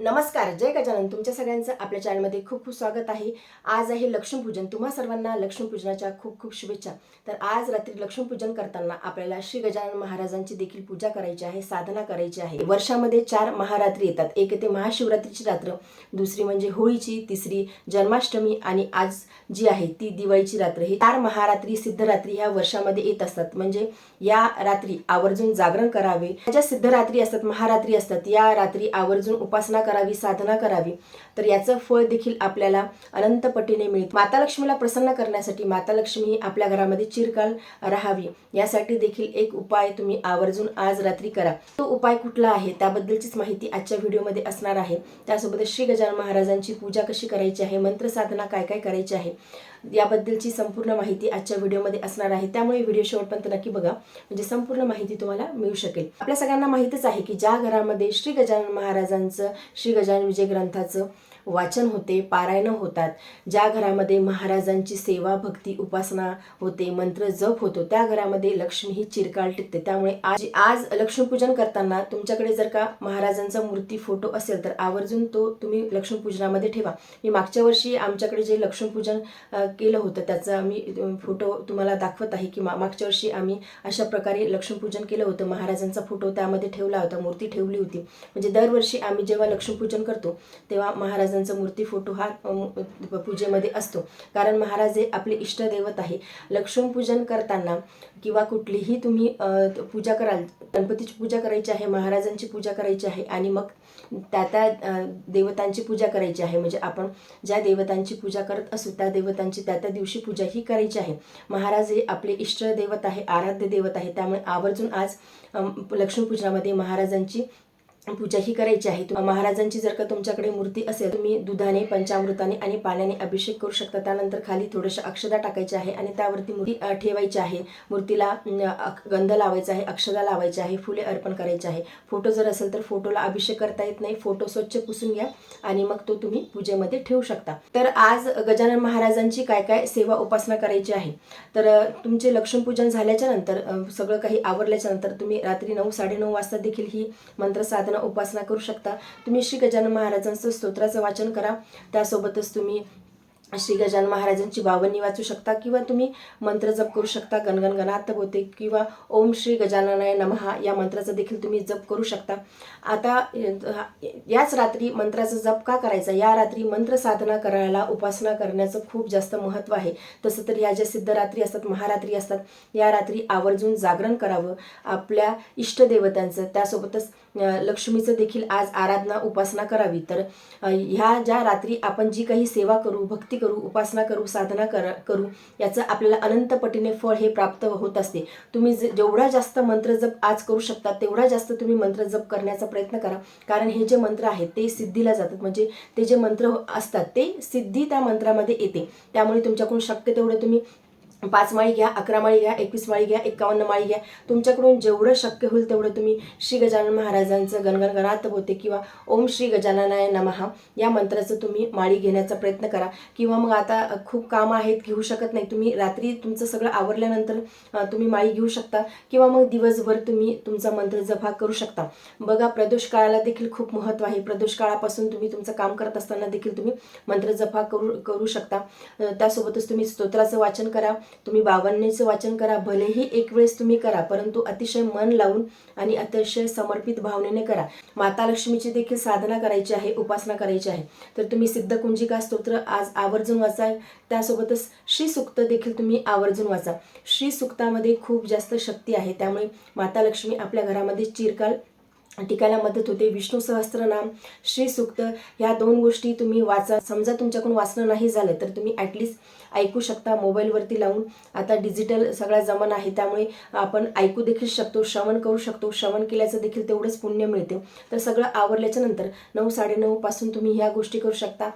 नमस्कार जय गजानन. तुमच्या सगळ्यांचं आपल्या चॅनलमध्ये खूप खूप स्वागत आहे. आज आहे लक्ष्मीपूजन. तुम्हा सर्वांना लक्ष्मीपूजनाच्या खूप खूप शुभेच्छा. तर आज रात्री लक्ष्मीपूजन करताना आपल्याला श्री गजानन महाराजांची देखील पूजा करायची आहे साधना करायची आहे. वर्षामध्ये चार महारात्री येतात. एक येते महाशिवरात्रीची रात्र दुसरी म्हणजे होळीची तिसरी जन्माष्टमी आणि आज जी आहे ती दिवाळीची रात्र. ही चार महारात्री सिद्धरात्री ह्या वर्षामध्ये येत असतात. म्हणजे या रात्री आवर्जून जागरण करावे. ज्या सिद्धरात्री असतात महारात्री असतात या रात्री आवर्जून उपासना करावी साधना करावी. तर याचं फळ देखील आपल्याला अनंत पटीने मिळते. माता लक्ष्मीला प्रसन्न करण्यासाठी माता लक्ष्मी आपल्या घरामध्ये चिरकाल राहावी. यासाठी देखील एक उपाय तुम्ही आवर्जून आज रात्री करा. तो उपाय कुठला आहे? त्याबद्दलचीच माहिती आजच्या व्हिडिओमध्ये असणार आहे. त्यासोबत श्री गजानन महाराजांची पूजा कशी करायची आहे? मंत्र साधना काय काय करायची आहे? याबद्दलची संपूर्ण माहिती आजच्या व्हिडिओमध्ये असणार आहे. त्यामुळे व्हिडिओ शेवटपर्यंत नक्की बघा. म्हणजे संपूर्ण माहिती तुम्हाला मिळू शकेल. आपल्या सगळ्यांना माहितच आहे की ज्या घरामध्ये श्री गजानन महाराजांचं श्री गजानन विजय ग्रंथाचं वाचन होते पारायणं होतात. ज्या घरामध्ये महाराजांची सेवा भक्ती उपासना होते मंत्र जप होतो त्या घरामध्ये लक्ष्मी ही चिरकाळ टिकते. त्यामुळे आज आज लक्ष्मीपूजन करताना तुमच्याकडे जर का महाराजांचा मूर्ती फोटो असेल तर आवर्जून तो तुम्ही लक्ष्मीपूजनामध्ये ठेवा. मी मागच्या वर्षी आमच्याकडे जे लक्ष्मीपूजन केलं होतं त्याचा मी फोटो तुम्हाला दाखवत आहे की मागच्या वर्षी आम्ही अशा प्रकारे लक्ष्मीपूजन केलं होतं. महाराजांचा फोटो त्यामध्ये ठेवला होता मूर्ती ठेवली होती. म्हणजे दरवर्षी आम्ही जेव्हा लक्ष्मीपूजन करतो तेव्हा महाराजां महाराजांचा मूर्ती फोटो हा पूजेमध्ये असतो. कारण महाराज हे आपले इष्टदैवत आहे. लक्ष्मीपूजन करताना किंवा कुठलीही तुम्ही पूजा कराल गणपतीची पूजा करायची आहे महाराजांची पूजा करायची आहे आणि मग त्या त्या देवतांची पूजा करायची आहे. म्हणजे आपण ज्या देवतांची पूजा करत असू त्या देवतांची त्या त्या दिवशी पूजा ही करायची आहे. महाराज हे आपले इष्टदैवत आहे आराध्य दैवत आहे. त्यामुळे आवर्जून आज लक्ष्मीपूजनामध्ये महाराजांची पूजा ही करायची आहे. महाराजांची जर का तुमच्याकडे मूर्ती असेल तुम्ही दुधाने पंचामृताने आणि पाण्याने अभिषेक करू शकता. त्यानंतर खाली थोडंसं अक्षदा टाकायची आहे आणि त्यावरती मूर्ती ठेवायची आहे. मूर्तीला गंध लावायचा आहे अक्षदा लावायची आहे फुले अर्पण करायचे आहे. फोटो जर असेल तर फोटोला अभिषेक करता येत नाही. फोटो स्वच्छ पुसून घ्या आणि मग तो तुम्ही पूजेमध्ये ठेवू शकता. तर आज गजानन महाराजांची काय काय सेवा उपासना करायची आहे? तर तुमचे लक्ष्मीपूजन झाल्याच्यानंतर सगळं काही आवरल्याच्या नंतर तुम्ही रात्री नऊ साडेनऊ वाजता देखील ही मंत्र साधना उपासना करू शकता. तुम्ही श्री गजानन महाराजांचं स्तोत्राचं वाचन करा. त्यासोबतच तुम्ही श्री गजान महाराजांची बावनी वाचू शकता किंवा तुम्ही मंत्र जप करू शकता गणगण गणात होते किंवा ओम श्री गजाननाय नमहा या मंत्राचा देखील तुम्ही जप करू शकता. आता याच रात्री मंत्राचा जप का करायचा? या रात्री मंत्र साधना करायला उपासना करण्याचं खूप जास्त महत्त्व आहे. तसं तर या ज्या सिद्धरात्री असतात महारात्री असतात या रात्री आवर्जून जागरण करावं आपल्या इष्टदेवतांचं त्यासोबतच लक्ष्मीचं देखील आज आराधना उपासना करावी. तर ह्या ज्या रात्री आपण जी काही सेवा करू भक्ती करू उपासना करू साधना कर करू याचं आपल्याला अनंत पटीने फळ हे प्राप्त होत असते. तुम्ही जेवढा जास्त मंत्र जप आज करू शकता तेवढा जास्त तुम्ही मंत्र जप करण्याचा प्रयत्न करा. कारण हे जे मंत्र आहेत ते सिद्धीला जातात. म्हणजे ते जे मंत्र असतात ते सिद्धी त्या मंत्रामध्ये येते. त्यामुळे तुमच्याकडून शक्य तेवढं तुम्ही पाच माळी घ्या अकरा माळी घ्या एकवीस माळी घ्या एकावन्न माळी घ्या. तुमच्याकडून जेवढं शक्य होईल तेवढं तुम्ही श्री गजानन महाराजांचं गणगण गणात होते किंवा ओम श्री गजाननाय नमहा या मंत्राचं तुम्ही माळी घेण्याचा प्रयत्न करा. किंवा मग आता खूप कामं आहेत घेऊ शकत नाही तुम्ही रात्री तुमचं सगळं आवरल्यानंतर तुम्ही माळी घेऊ शकता. किंवा मग दिवसभर तुम्ही तुमचा मंत्र जपा करू शकता. बघा प्रदोष काळाला देखील खूप महत्त्व आहे. प्रदोष काळापासून तुम्ही तुमचं काम करत असताना देखील तुम्ही मंत्र जपा करू करू शकता. त्यासोबतच तुम्ही स्तोत्राचं वाचन करा. तुम्ही बावन्नेचं वाचन करा भलेही एक वेळेस तुम्ही करा परंतु अतिशय मन लावून आणि अतिशय समर्पित भावनेने करा. माता लक्ष्मीची देखील साधना करायची आहे उपासना करायची आहे. तर तुम्ही सिद्ध कुंजिका स्तोत्र आज आवर्जून वाचा. त्यासोबतच श्री सुक्त देखील तुम्ही आवर्जून वाचा. श्री सुक्तामध्ये खूप जास्त शक्ती आहे. त्यामुळे माता लक्ष्मी आपल्या घरामध्ये चिरकाल टिकायला मदत होते. विष्णू सहस्त्रनाम श्री सुक्त ह्या दोन गोष्टी तुम्ही वाचा. समजा तुमच्याकडून वाचणं नाही झालं तर तुम्ही ॲटलिस्ट ऐकू शकता मोबाईलवरती लावून. आता डिजिटल सगळा जमाना आहे त्यामुळे आपण ऐकू देखील शकतो श्रवण करू शकतो. श्रवण केल्याचं देखील तेवढंच पुण्य मिळते. तर सगळं आवरल्याच्या नंतर नऊ साडेनऊपासून तुम्ही ह्या गोष्टी करू शकता.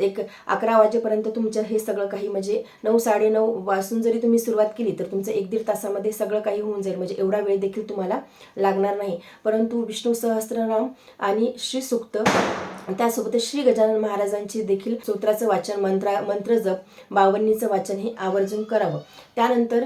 एक अकरा वाजेपर्यंत तुमचं हे सगळं काही म्हणजे नऊ साडेनऊ वाजून जरी तुम्ही सुरुवात केली तर तुमचं एक दीड तासामध्ये सगळं काही होऊन जाईल. म्हणजे एवढा वेळ देखील तुम्हाला लागणार नाही. परंतु विष्णू सहस्रनाम आणि श्री त्यासोबत श्री गजानन महाराजांची देखील स्तोत्राचं वाचन मंत्रा मंत्र जप बावन्नीचं वाचन हे आवर्जून करावं. त्यानंतर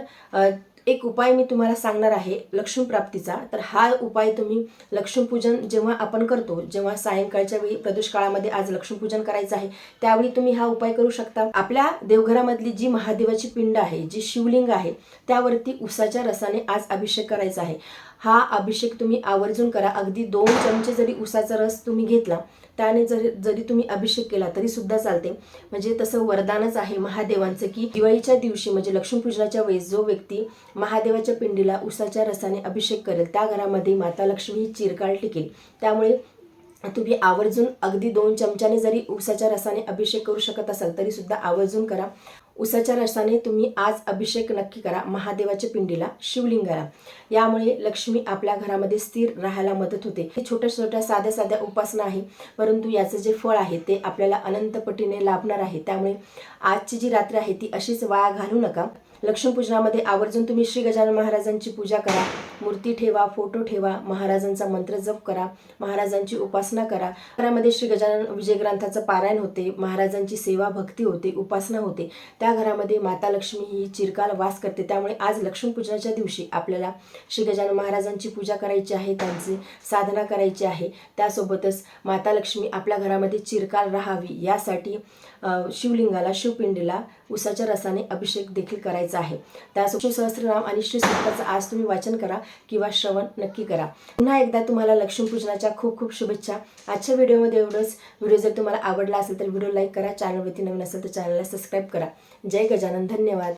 एक उपाय मी तुम्हाला सांगणार आहे लक्ष्मी प्राप्तीचा. तर हा उपाय तुम्ही लक्ष्मीपूजन जेव्हा आपण करतो जेव्हा सायंकाळच्या वेळी प्रदोष काळामध्ये आज लक्ष्मीपूजन करायचं आहे त्यावेळी तुम्ही हा उपाय करू शकता. आपल्या देवघरामधली जी महादेवाची पिंड आहे जी शिवलिंग आहे त्यावरती उसाच्या रसाने आज अभिषेक करायचा आहे. हा अभिषेक तुम्ही आवर्जून करा. अगदी दोन चमचे जरी उसाचा रस तुम्ही घेतला त्याने जरी जरी तुम्ही अभिषेक केला तरी सुद्धा चालते. म्हणजे तसं वरदानच आहे महादेवांचं की दिवाळीच्या दिवशी म्हणजे लक्ष्मीपूजनाच्या वेळेस जो व्यक्ती महादेवाच्या पिंडीला उसाच्या रसाने अभिषेक करेल त्या घरामध्ये माता लक्ष्मी ही चिरकाळ टिकेल. त्यामुळे तुम्ही आवर्जून अगदी दोन चमच्याने जरी उसाच्या रसाने अभिषेक करू शकत असाल तरी सुद्धा आवर्जून करा. उसाच्या रसाने तुम्ही आज अभिषेक नक्की करा महादेवाच्या पिंडीला शिवलिंगाला. यामुळे लक्ष्मी आपल्या घरामध्ये स्थिर राहायला मदत होते. हे छोट्या छोट्या साध्या साध्या उपासना आहे परंतु याचं जे फळ आहे ते आपल्याला अनंतपटीने लाभणार आहे. त्यामुळे आजची जी रात्र आहे ती अशीच वाया घालू नका. लक्ष्मीपूजनामध्ये आवर्जून तुम्ही श्री गजानन महाराजांची पूजा करा मूर्ती ठेवा फोटो ठेवा महाराजांचा मंत्र जप करा महाराजांची उपासना करा. घरामध्ये श्री गजानन विजय ग्रंथाचं पारायण होते महाराजांची सेवा भक्ती होते उपासना होते. त्या घरामध्ये माता लक्ष्मी ही चिरकाल वास करते. त्यामुळे आज लक्ष्मीपूजनाच्या दिवशी आपल्याला श्री गजानन महाराजांची पूजा करायची आहे त्यांची साधना करायची आहे. त्यासोबतच माता लक्ष्मी आपल्या घरामध्ये चिरकाल राहावी यासाठी शिवलिंगाला शिवपिंडीला उसाच्या रसाने अभिषेक देखील करायचा आहे. त्या श्री सहस्त्रनाम आणि श्री सूक्ताचं आज तुम्ही वाचन करा किंवा श्रवण नक्की करा. पुन्हा एकदा तुम्हाला लक्ष्मीपूजनाच्या खूप खूप शुभेच्छा. आजच्या व्हिडिओमध्ये एवढंच. व्हिडिओ जर तुम्हाला आवडला असेल तर व्हिडिओ लाईक करा. चॅनलवरती नवीन असेल तर चॅनलला सबस्क्राईब करा. जय गजानन. धन्यवाद.